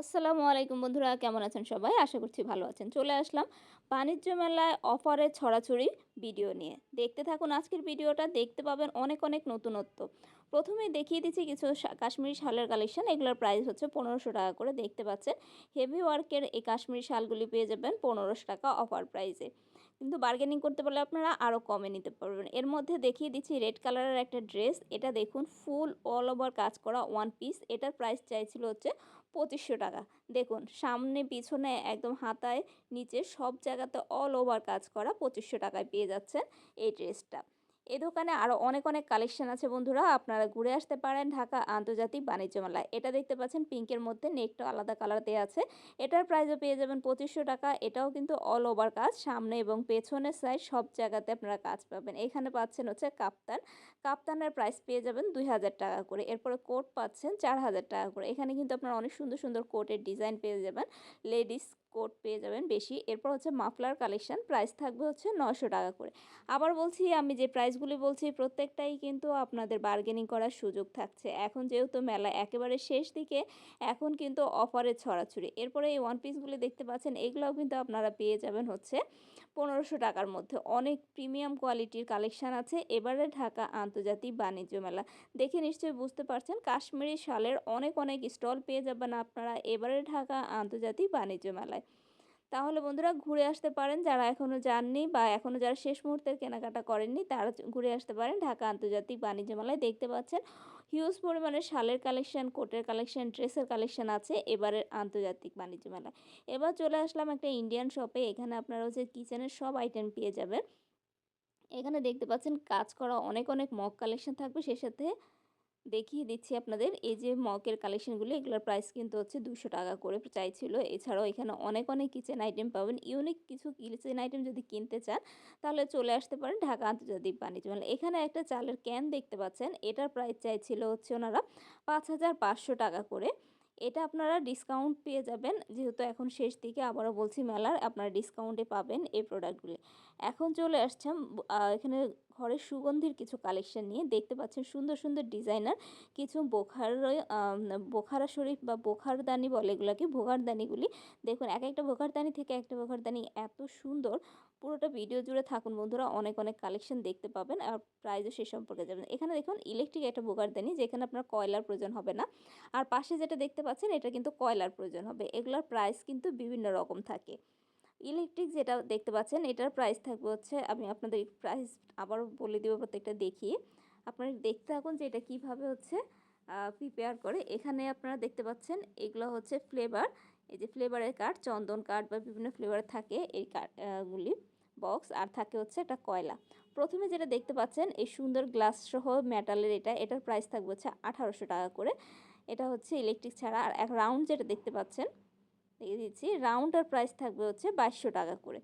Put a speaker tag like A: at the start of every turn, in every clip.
A: আসসালামু আলাইকুম বন্ধুরা, কেমন আছেন সবাই? আশা করছি ভালো আছেন। চলে আসলাম বাণিজ্য মেলায় অফারের ছড়াছড়ি ভিডিও নিয়ে। দেখতে থাকুন আজকের ভিডিওটা, দেখতে পাবেন অনেক অনেক নতুনত্ব। প্রথমে দেখিয়ে দিচ্ছি কিছু কাশ্মীরি শালের কালেকশন। এগুলোর প্রাইস হচ্ছে পনেরোশো টাকা করে দেখতে পাচ্ছেন। হেভি ওয়ার্কের এই কাশ্মীরি শালগুলি পেয়ে যাবেন পনেরোশো টাকা অফার প্রাইসে। কিন্তু বার্গেনিং করতে পারলে আপনারা আরও কমে নিতে পারবেন। এর মধ্যে দেখিয়ে দিচ্ছি রেড কালারের একটা ড্রেস এটা দেখুন ফুল অল ওভার কাজ করা ওয়ান পিস এটার প্রাইস চাইছিল হচ্ছে পঁচিশশো টাকা। দেখুন, সামনে, পিছনে, একদম হাতায়, নিচে সব জায়গাতে অল ওভার কাজ করা পঁচিশশো টাকায় পেয়ে যাচ্ছেন এই ড্রেসটা এই দোকানে আরও অনেক অনেক কালেকশন আছে বন্ধুরা। আপনারা ঘুরে আসতে পারেন ঢাকা আন্তর্জাতিক বাণিজ্য মেলায়। এটা দেখতে পাচ্ছেন পিঙ্কের মধ্যে নেকটা আলাদা কালার দেওয়া আছে। এটার প্রাইসও পেয়ে যাবেন পঁচিশশো টাকা। এটাও কিন্তু অল ওভার কাজ, সামনে এবং পেছনের সাইড সব জায়গাতে আপনারা কাজ পাবেন। এখানে পাচ্ছেন হচ্ছে কাপ্তান। কাপ্তানের প্রাইস পেয়ে যাবেন দুই হাজার টাকা করে। এরপরে কোট পাচ্ছেন চার হাজার টাকা করে। এখানে কিন্তু আপনারা অনেক সুন্দর সুন্দর কোটের ডিজাইন পেয়ে যাবেন। লেডিস কোট পেয়ে যাবেন বেশি। এরপর হচ্ছে মাফলার কালেকশন, প্রাইস থাকবে হচ্ছে নশো টাকা করে। আবার বলছি, আমি যে প্রাইসগুলি বলছি, প্রত্যেকটাই কিন্তু আপনাদের বার্গেনিং করার সুযোগ থাকছে। এখন যেহেতু মেলা একেবারে শেষ দিকে, এখন কিন্তু অফারে ছড়াছড়ি। এরপরে এই ওয়ান পিসগুলি দেখতে পাচ্ছেন, এগুলোও কিন্তু আপনারা পেয়ে যাবেন হচ্ছে পনেরোশো টাকার মধ্যে। অনেক প্রিমিয়াম কোয়ালিটির কালেকশান আছে। এবারে ঢাকা আন্তর্জাতিক বাণিজ্য মেলা। দেখে নিশ্চয়ই বুঝতে পারছেন, কাশ্মীরি শালের অনেক অনেক স্টল পেয়ে যাবেন আপনারা এবারে ঢাকা আন্তর্জাতিক বাণিজ্য মেলায়। তাহলে বন্ধুরা ঘুরে আসতে পারেন। যারা এখনও যাননি বা এখনও যারা শেষ মুহূর্তের কেনাকাটা করেননি, তারা ঘুরে আসতে পারেন ঢাকা আন্তর্জাতিক বাণিজ্য মেলায়। দেখতে পাচ্ছেন হিউজ পরিমাণে শালের কালেকশন কোটের কালেকশন ড্রেসের কালেকশন আছে এবারের আন্তর্জাতিক বাণিজ্য মেলায়। এবার চলে আসলাম একটা ইন্ডিয়ান শপে এখানে আপনারা হচ্ছে কিচেনের সব আইটেম পেয়ে যাবেন। এখানে দেখতে পাচ্ছেন, কাজ করা অনেক অনেক মগ কালেকশন থাকবে। সে সাথে দেখিয়ে দিচ্ছি আপনাদের। এই যে মকের কালেকশনগুলো এগুলোর প্রাইস কিন্তু হচ্ছে দুশো টাকা করে চাইছিল। এছাড়াও এখানে অনেক অনেক কিচেন আইটেম পাবেন। ইউনিক কিছু কিচেন আইটেম যদি কিনতে চান, তাহলে চলে আসতে পারেন ঢাকা আন্তর্জাতিক বাণিজ্য মেলা এখানে একটা চালের ক্যান দেখতে পাচ্ছেন। এটার প্রাইস চাইছিল হচ্ছে ওনারা পাঁচ হাজার পাঁচশো টাকা করে। এটা আপনারা ডিসকাউন্ট পেয়ে যাবেন। যেহেতু এখন শেষ দিকে, আবারও বলছি মেলার, আপনারা ডিসকাউন্টে পাবেন এই প্রোডাক্টগুলি এখন চলে আসছে এখানে ঘরের সুগন্ধির কিছু কালেকশন নিয়ে দেখতে পাচ্ছেন সুন্দর সুন্দর ডিজাইনার কিছু বোখার বোখারা শরীফ বা বোখারদানি বলে এগুলোকে ভোগারদানিগুলি দেখুন এক একটা ভোগারদানি থেকে একটা ভোগারদানি এত সুন্দর। পুরোটা ভিডিও জুড়ে থাকুন বন্ধুরা, অনেক অনেক কালেকশন দেখতে পাবেন আর প্রাইজও সে সম্পর্কে যাবেন এখানে দেখুন ইলেকট্রিক একটা ভোগারদানি যেখানে আপনার কয়লার প্রয়োজন হবে না। আর পাশে যেটা দেখতে পাচ্ছেন, এটা কিন্তু কয়লার প্রয়োজন হবে। এগুলোর প্রাইস কিন্তু বিভিন্ন রকম থাকে। ইলেকট্রিক যেটা দেখতে পাচ্ছেন, এটার প্রাইস থাকবে হচ্ছে, আমি আপনাদের প্রাইস আবারও বলে দেবো প্রত্যেকটা দেখিয়ে। আপনারা দেখতে থাকুন যে এটা কীভাবে হচ্ছে প্রিপেয়ার করে। এখানে আপনারা দেখতে পাচ্ছেন, এগুলো হচ্ছে ফ্লেভার এই যে ফ্লেভারের কার্ড চন্দন কার্ড বা বিভিন্ন ফ্লেভার থাকে এই কার্ডগুলি বক্স আর থাকে হচ্ছে একটা কয়লা। প্রথমে যেটা দেখতে পাচ্ছেন, এই সুন্দর গ্লাস সহ মেটালের এটা, এটার প্রাইস থাকবে হচ্ছে আঠারোশো টাকা করে। এটা হচ্ছে ইলেকট্রিক ছাড়া, আর এক রাউন্ড যেটা দেখতে পাচ্ছেন দিয়ে দিচ্ছি। রাউন্ডটার প্রাইস থাকবে হচ্ছে বাইশশো টাকা করে।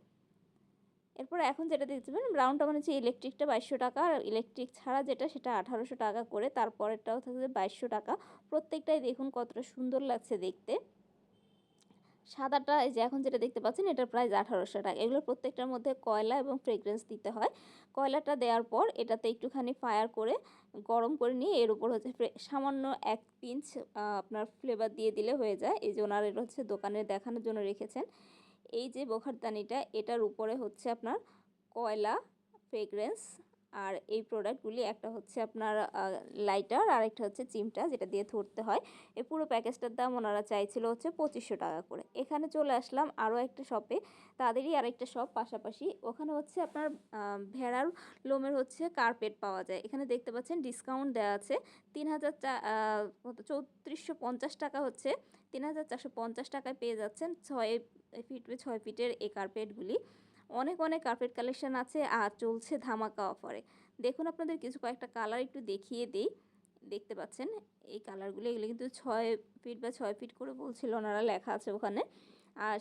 A: এরপর এখন যেটা দেখতে পাবেন রাউন্ডটা মানে হচ্ছে ইলেকট্রিকটা বাইশশো টাকা, আর ইলেকট্রিক ছাড়া যেটা সেটা আঠারোশো টাকা করে। তারপরেরটাও থাকবে বাইশশো টাকা। প্রত্যেকটাই দেখুন কতটা সুন্দর লাগছে দেখতে। সাদাটা এই যে এখন যেটা দেখতে পাচ্ছেন, এটার প্রাইস আঠারোশো টাকা। এগুলো প্রত্যেকটার মধ্যে কয়লা এবং ফ্রেগরেন্স দিতে হয়। কয়লাটা দেওয়ার পর এটাতে একটুখানি ফায়ার করে গরম করে নিয়ে এর উপর হচ্ছে সামান্য এক পিঞ্চ আপনার ফ্লেভার দিয়ে দিলে হয়ে যায়। এই যে ওনার এটা হচ্ছে দোকানে দেখানোর জন্য রেখেছেন। এই যে বোখারদানিটা, এটার উপরে হচ্ছে আপনার কয়লা ফ্রেগরেন্স আর এই প্রোডাক্টগুলি একটা হচ্ছে আপনার লাইটার আর একটা হচ্ছে চিমটা যেটা দিয়ে ধরতে হয়। এই পুরো প্যাকেজটার দাম ওনারা চাইছিল হচ্ছে পঁচিশশো টাকা করে। এখানে চলে আসলাম আরও একটা শপে তাদেরই আরেকটা শপ পাশাপাশি। ওখানে হচ্ছে আপনার ভেড়ার লোমের হচ্ছে কার্পেট পাওয়া যায়। এখানে দেখতে পাচ্ছেন ডিসকাউন্ট দেওয়া আছে। তিন হাজার চা চৌত্রিশশো পঞ্চাশ টাকা হচ্ছে। তিন হাজার চারশো পঞ্চাশ টাকায় পেয়ে যাচ্ছেন ছয়, ফিট, ছয় ফিটের এই কার্পেটগুলি অনেক অনেক কার্পেট কালেকশান আছে আর চলছে ধামাকা অফারে দেখুন আপনাদের কিছু কয়েকটা কালার একটু দেখিয়ে দিই। দেখতে পাচ্ছেন, এই কালারগুলো এগুলো কিন্তু ছয় ফিট বা ছয় ফিট করে বলছিল ওনারা লেখা আছে ওখানে। আর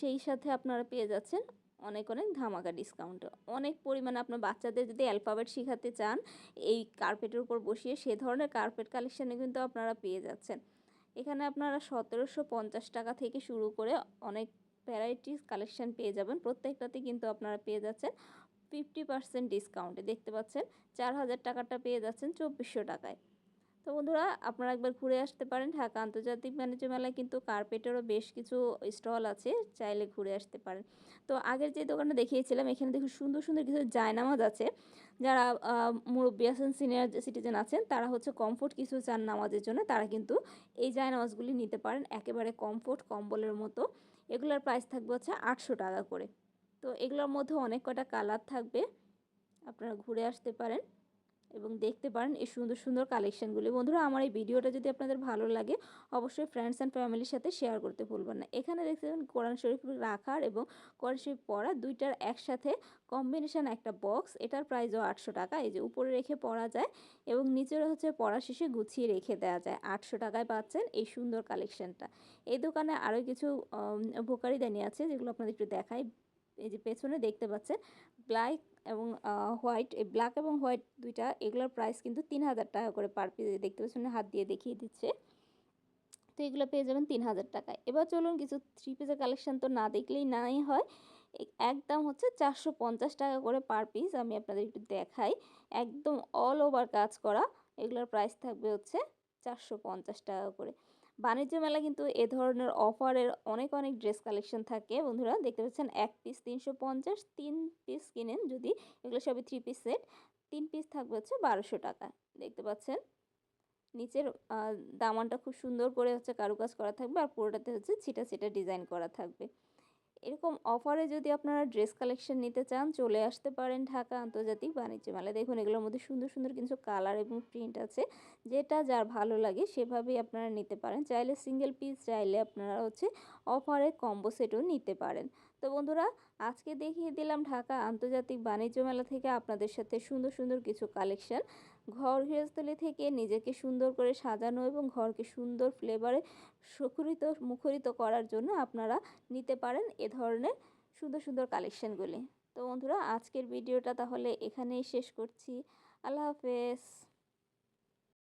A: সেই সাথে আপনারা পেয়ে যাচ্ছেন অনেক অনেক ধামাকা ডিসকাউন্ট অনেক পরিমাণে আপনার বাচ্চাদের যদি অ্যালফাবেট শেখাতে চান, এই কার্পেটের উপর বসিয়ে সে ধরনের কার্পেট কালেকশানে কিন্তু আপনারা পেয়ে যাচ্ছেন। এখানে আপনারা সতেরোশো পঞ্চাশ টাকা থেকে শুরু করে অনেক ভ্যারাইটিস কালেকশান পেয়ে যাবেন। প্রত্যেকটাতে কিন্তু আপনারা পেয়ে যাচ্ছেন ফিফটি পার্সেন্ট ডিসকাউন্টে দেখতে পাচ্ছেন, চার হাজার টাকাটা পেয়ে যাচ্ছেন চব্বিশশো টাকায়। তো বন্ধুরা, আপনারা একবার ঘুরে আসতে পারেন। ঢাকা আন্তর্জাতিক বাণিজ্য মেলায় কিন্তু কার্পেটেরও বেশ কিছু স্টল আছে, চাইলে ঘুরে আসতে পারেন। তো আগের যে দোকানটা দেখিয়েছিলাম, এখানে দেখুন সুন্দর সুন্দর কিছু জায়নামাজ আছে। যারা মুরব্বী আছেন সিনিয়র সিটিজেন আছেন, তারা হচ্ছে কমফোর্ট কিছু চান নামাজের জন্য তারা কিন্তু এই জায়নামাজগুলি নিতে পারেন। একেবারে কমফোর্ট কম্বলের মতো। এগুলোর প্রাইস থাকবে হচ্ছে আটশো টাকা করে। তো এগুলোর মধ্যে অনেক কটা কালার থাকবে। আপনারা ঘুরে আসতে পারেন। এবং দেখতে পারেন এই সুন্দর সুন্দর কালেকশানগুলি বন্ধুরা, আমার এই ভিডিওটা যদি আপনাদের ভালো লাগে, অবশ্যই ফ্রেন্ডস অ্যান্ড ফ্যামিলির সাথে শেয়ার করতে ভুলবেন না। এখানে দেখছেন কোরআন শরীফ, রাখার এবং কোরআন শরীফ পড়া দুইটার একসাথে কম্বিনেশান একটা বক্স এটার প্রাইসও আটশো টাকা। এই যে উপরে রেখে পড়া যায় এবং নিচের হচ্ছে পড়া শেষে গুছিয়ে রেখে দেওয়া যায়। আটশো টাকায় পাচ্ছেন এই সুন্দর কালেকশানটা এই দোকানে আরও কিছু ভোকারি দানি আছে, যেগুলো আপনাদের একটু দেখাই। এই যে পেছনে দেখতে পাচ্ছেন ব্ল্যাক এবং হোয়াইট এই ব্ল্যাক এবং হোয়াইট দুইটা, এগুলোর প্রাইস কিন্তু তিন হাজার টাকা করে পার পিস দেখতে পাচ্ছেন, হাত দিয়ে দেখিয়ে দিচ্ছে। তো এগুলো পেয়ে যাবেন তিন হাজার টাকায়। এবার চলুন কিছু থ্রি পিসের কালেকশান তো না দেখলেই নাই হয়। একদম হচ্ছে চারশো পঞ্চাশ টাকা করে পার পিস আমি আপনাদের একটু দেখাই। একদম অল ওভার কাজ করা, এগুলোর প্রাইস থাকবে হচ্ছে চারশো পঞ্চাশ টাকা করে। বাণিজ্য মেলা কিন্তু এ ধরনের অফারের অনেক অনেক ড্রেস কালেকশন থাকে। বন্ধুরা, দেখতে পাচ্ছেন এক পিস তিনশো পঞ্চাশ, তিন পিস কিনেন যদি। এগুলো সবই থ্রি পিস সেট তিন পিস থাকবে হচ্ছে বারোশো টাকা। দেখতে পাচ্ছেন? নিচের দামানটা খুব সুন্দর করে হচ্ছে কারুকাজ করা থাকবে আর পুরোটাতে হচ্ছে ছিটা ছিটা ডিজাইন করা থাকবে। এরকম অফারে যদি আপনারা ড্রেস কালেকশন নিতে চান, চলে আসতে পারেন ঢাকা আন্তর্জাতিক বাণিজ্য মেলা দেখুন, এগুলোর মধ্যে সুন্দর সুন্দর কিছু কালার এবং প্রিন্ট আছে। যেটা যার ভালো লাগে, সেভাবেই আপনারা নিতে পারেন। চাইলে সিঙ্গেল পিস চাইলে আপনারা হচ্ছে অফারে কম্বো সেটও নিতে পারেন। তো বন্ধুরা, আজকে দেখিয়ে দিলাম ঢাকা আন্তর্জাতিক বাণিজ্য মেলা থেকে আপনাদের সাথে সুন্দর সুন্দর কিছু কালেকশন ঘর গৃহস্থলী থেকে নিজেকে সুন্দর করে সাজানো এবং ঘরকে সুন্দর ফ্লেভারে সুখরিত মুখরিত করার জন্য আপনারা নিতে পারেন এ ধরনের সুন্দর সুন্দর কালেকশানগুলি তো বন্ধুরা, আজকের ভিডিওটা তাহলে এখানেই শেষ করছি। আল্লাহ হাফেজ।